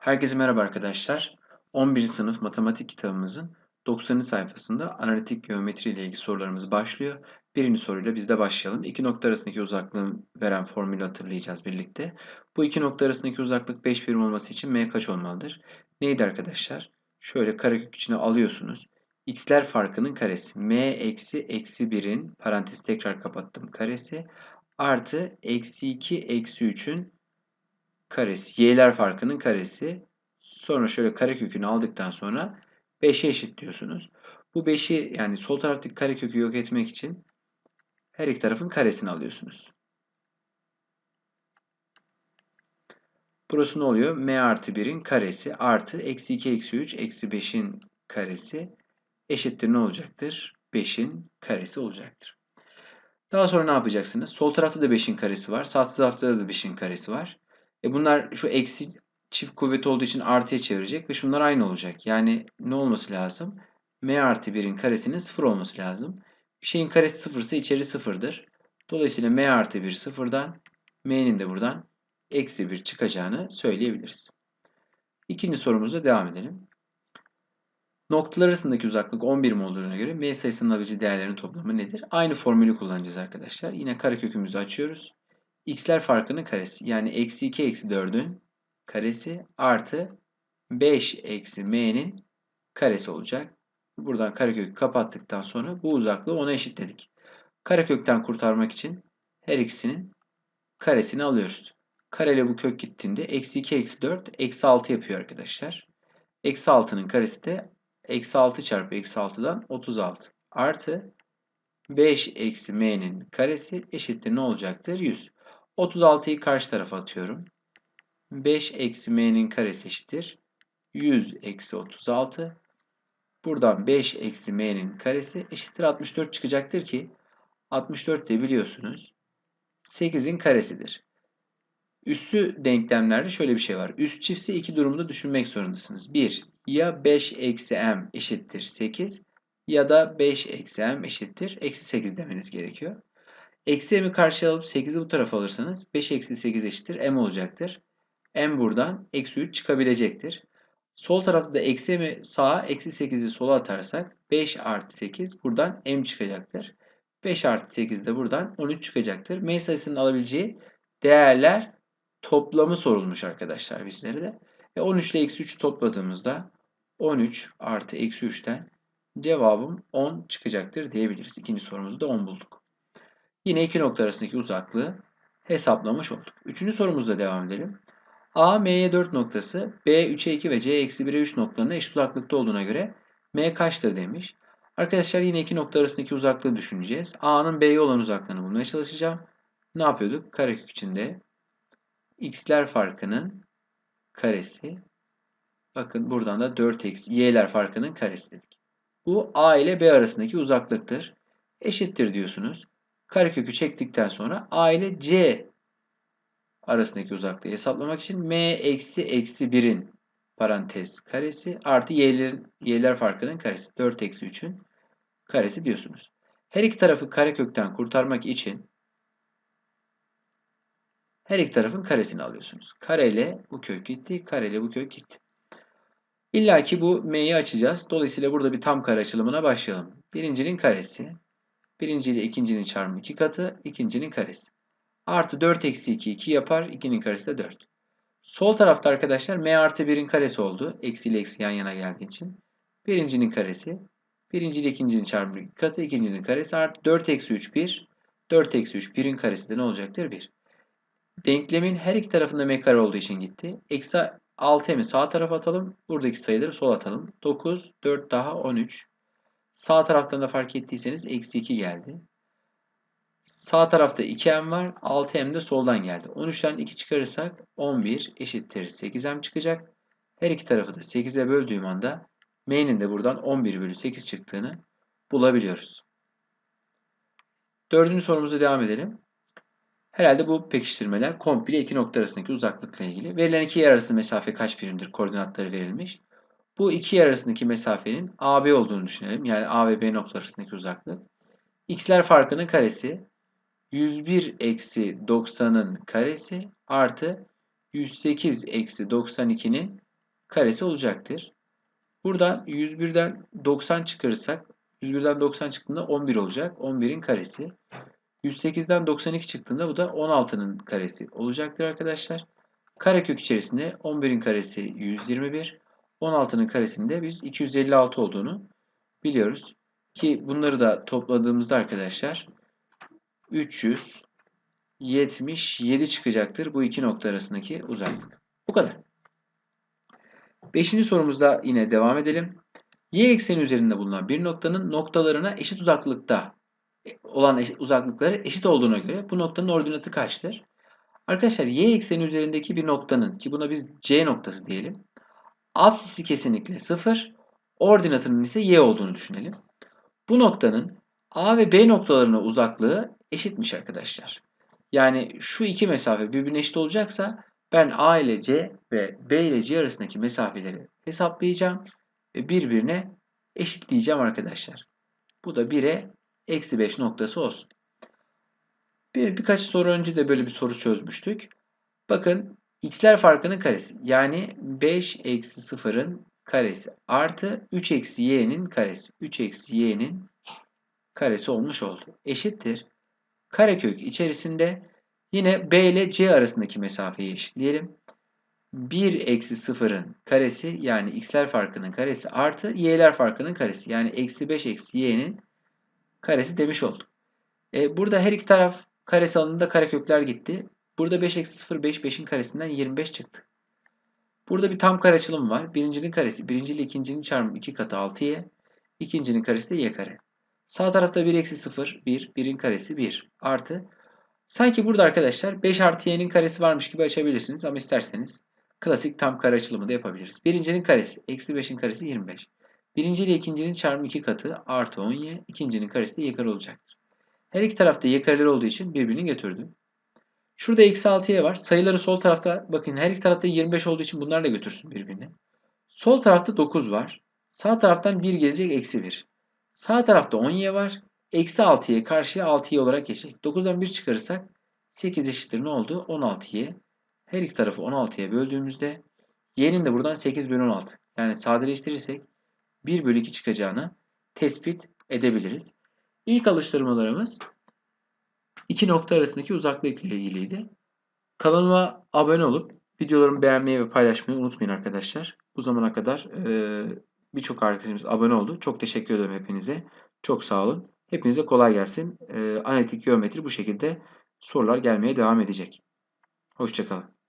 Herkese merhaba arkadaşlar. 11. sınıf matematik kitabımızın 90. sayfasında analitik geometri ile ilgili sorularımız başlıyor. Birinci soruyla biz de başlayalım. İki nokta arasındaki uzaklığı veren formülü hatırlayacağız birlikte. Bu iki nokta arasındaki uzaklık 5 birim olması için m kaç olmalıdır? Neydi arkadaşlar? Şöyle karekök içine alıyorsunuz. x'ler farkının karesi. m eksi eksi 1'in parantezi tekrar kapattım karesi. Artı eksi 2 eksi 3'ün karesi. Y'ler farkının karesi. Sonra şöyle karekökünü aldıktan sonra 5'e eşit diyorsunuz. Bu 5'i yani sol taraftaki karekökü yok etmek için her iki tarafın karesini alıyorsunuz. Burası ne oluyor? m artı 1'in karesi artı eksi 2 eksi 3 eksi 5'in karesi eşittir ne olacaktır? 5'in karesi olacaktır. Daha sonra ne yapacaksınız? Sol tarafta da 5'in karesi var. Sağ tarafta da 5'in karesi var. E bunlar şu eksi çift kuvvet olduğu için artıya çevirecek ve şunlar aynı olacak. Yani ne olması lazım? m artı 1'in karesinin 0 olması lazım. Bir şeyin karesi sıfırsa içeri sıfırdır. Dolayısıyla m artı 1 sıfırdan m'nin de buradan eksi 1 çıkacağını söyleyebiliriz. İkinci sorumuzla devam edelim. Noktalar arasındaki uzaklık 10 birim olduğuna göre m sayısının alabileceği değerlerin toplamı nedir? Aynı formülü kullanacağız arkadaşlar. Yine karekökümüzü açıyoruz x'ler farkının karesi. Yani eksi 2 eksi 4'ün karesi artı 5 eksi m'nin karesi olacak. Buradan karekökü kapattıktan sonra bu uzaklığı 10'a eşitledik. Karekökten kurtarmak için her ikisinin karesini alıyoruz. Kareyle bu kök gittiğinde eksi 2 eksi 4 eksi 6 yapıyor arkadaşlar. Eksi 6'nın karesi de eksi 6 çarpı eksi 6'dan 36 artı 5 eksi m'nin karesi eşittir ne olacaktır? 100. 36'yı karşı tarafa atıyorum. 5 eksi m'nin karesi eşittir. 100 eksi 36. Buradan 5 eksi m'nin karesi eşittir 64 çıkacaktır ki 64 de biliyorsunuz 8'in karesidir. Üssü denklemlerde şöyle bir şey var. Üst çiftsi iki durumda düşünmek zorundasınız. 1. Ya 5 eksi m eşittir 8 ya da 5 eksi m eşittir eksi 8 demeniz gerekiyor. Eksi m'i karşıya alıp 8'i bu tarafa alırsanız 5 eksi 8 eşittir m olacaktır. m buradan eksi 3 çıkabilecektir. Sol tarafta da eksi m'i sağa eksi 8'i sola atarsak 5 artı 8 buradan m çıkacaktır. 5 artı 8 de buradan 13 çıkacaktır. m sayısının alabileceği değerler toplamı sorulmuş arkadaşlar bizlere de. E 13 ile eksi 3 topladığımızda 13 artı eksi 3'ten cevabım 10 çıkacaktır diyebiliriz. İkinci sorumuzu da 10 bulduk. Yine iki nokta arasındaki uzaklığı hesaplamış olduk. Üçüncü sorumuzla devam edelim. A, M'ye 4 noktası, B 3'e 2 ve C eksi 1'e 3 noktalarına eşit uzaklıkta olduğuna göre M kaçtır demiş. Arkadaşlar yine iki nokta arasındaki uzaklığı düşüneceğiz. A'nın B'ye olan uzaklığını bulmaya çalışacağım. Ne yapıyorduk? Karekök içinde x'ler farkının karesi. Bakın buradan da 4 eksi y'ler farkının karesi dedik. Bu A ile B arasındaki uzaklıktır. Eşittir diyorsunuz. Karekökü çektikten sonra A ile C arasındaki uzaklığı hesaplamak için M eksi eksi 1'in parantez karesi artı y'lerin, y'ler farkının karesi. 4 eksi 3'ün karesi diyorsunuz. Her iki tarafı karekökten kurtarmak için her iki tarafın karesini alıyorsunuz. Kare ile bu kök gitti, kare ile bu kök gitti. İlla ki bu m'yi açacağız. Dolayısıyla burada bir tam kare açılımına başlayalım. Birincinin karesi Birinci ile ikincinin çarpımı 2 katı, ikincinin karesi. Artı 4 eksi 2, 2 yapar. 2'nin karesi de 4. Sol tarafta arkadaşlar m artı 1'in karesi oldu. Eksi ile eksi yan yana geldiği için. Birincinin karesi. Birinci ile ikincinin çarpımı 2 katı, ikincinin karesi artı 4 eksi 3, 1. 4 eksi 3, 1'in karesi de ne olacaktır? 1. Denklemin her iki tarafında m kare olduğu için gitti. Eksi 6m'i sağ tarafa atalım. Buradaki sayıları sol atalım. 9, 4 daha 13. Sağ taraftan da fark ettiyseniz eksi 2 geldi. Sağ tarafta 2m var. 6m de soldan geldi. 13'ten 2 çıkarırsak 11 eşittir 8m çıkacak. Her iki tarafı da 8'e böldüğüm anda m'nin de buradan 11 bölü 8 çıktığını bulabiliyoruz. Dördüncü sorumuza devam edelim. Herhalde bu pekiştirmeler komple iki nokta arasındaki uzaklıkla ilgili. Verilen iki yer arası mesafe kaç birimdir? Koordinatları verilmiş. Bu iki yer arasındaki mesafenin AB olduğunu düşünelim. Yani A ve B noktaları arasındaki uzaklık. X'ler farkının karesi 101 eksi 90'ın karesi artı 108 eksi 92'nin karesi olacaktır. Buradan 101'den 90 çıkarırsak 101'den 90 çıktığında 11 olacak. 11'in karesi. 108'den 92 çıktığında bu da 16'nın karesi olacaktır arkadaşlar. Karekök içerisinde 11'in karesi 121, 16'nın karesinde biz 256 olduğunu biliyoruz. Ki bunları da topladığımızda arkadaşlar 377 çıkacaktır bu iki nokta arasındaki uzaklık. Bu kadar. Beşinci sorumuzda yine devam edelim. Y ekseni üzerinde bulunan bir noktanın noktalarına eşit uzaklıkta olan eşit, uzaklıkları eşit olduğuna göre bu noktanın ordinatı kaçtır? Arkadaşlar y ekseni üzerindeki bir noktanın ki buna biz C noktası diyelim. Apsisi kesinlikle 0, ordinatının ise y olduğunu düşünelim. Bu noktanın A ve B noktalarına uzaklığı eşitmiş arkadaşlar. Yani şu iki mesafe birbirine eşit olacaksa ben A ile C ve B ile C arasındaki mesafeleri hesaplayacağım ve birbirine eşitleyeceğim arkadaşlar. Bu da 1'e eksi 5 noktası olsun. Bir, birkaç soru önce de böyle bir soru çözmüştük. Bakın x'ler farkının karesi yani 5 eksi 0'ın karesi artı 3 eksi y'nin karesi. 3 eksi y'nin karesi olmuş oldu. Eşittir. Karekök içerisinde yine b ile c arasındaki mesafeyi eşitleyelim. 1 eksi 0'ın karesi yani x'ler farkının karesi artı y'ler farkının karesi. Yani eksi 5 eksi y'nin karesi demiş olduk. E, burada her iki taraf karesi alındığında karekökler gitti. Burada 5 eksi 0 5 5'in karesinden 25 çıktı. Burada bir tam kare açılım var. Birincinin karesi birinci ile ikincinin çarpımı 2 katı 6y. İkincinin karesi de y kare. Sağ tarafta 1 eksi 0 1. 1'in karesi 1 artı. Sanki burada arkadaşlar 5 artı y'nin karesi varmış gibi açabilirsiniz ama isterseniz klasik tam kare açılımı da yapabiliriz. Birincinin karesi eksi 5'in karesi 25. Birinci ile ikincinin çarpımı 2 katı artı 10y. İkincinin karesi de y kare olacaktır. Her iki tarafta y kareler olduğu için birbirini götürdüm. Şurada eksi 6y var. Sayıları sol tarafta bakın her iki tarafta 25 olduğu için bunlar da götürsün birbirini. Sol tarafta 9 var. Sağ taraftan 1 gelecek eksi 1. Sağ tarafta 10y var. Eksi 6y karşıya 6y olarak geçecek. 9'dan 1 çıkarırsak 8 eşittir ne oldu? 16y. Her iki tarafı 16'ya böldüğümüzde y'nin de buradan 8 bölü 16. Yani sadeleştirirsek 1 bölü 2 çıkacağını tespit edebiliriz. İlk alıştırmalarımız iki nokta arasındaki uzaklık ile ilgiliydi. Kanalıma abone olup videolarımı beğenmeyi ve paylaşmayı unutmayın arkadaşlar. Bu zamana kadar e, birçok arkadaşımız abone oldu. Çok teşekkür ederim hepinize. Çok sağ olun. Hepinize kolay gelsin. E, analitik geometri bu şekilde sorular gelmeye devam edecek. Hoşçakalın.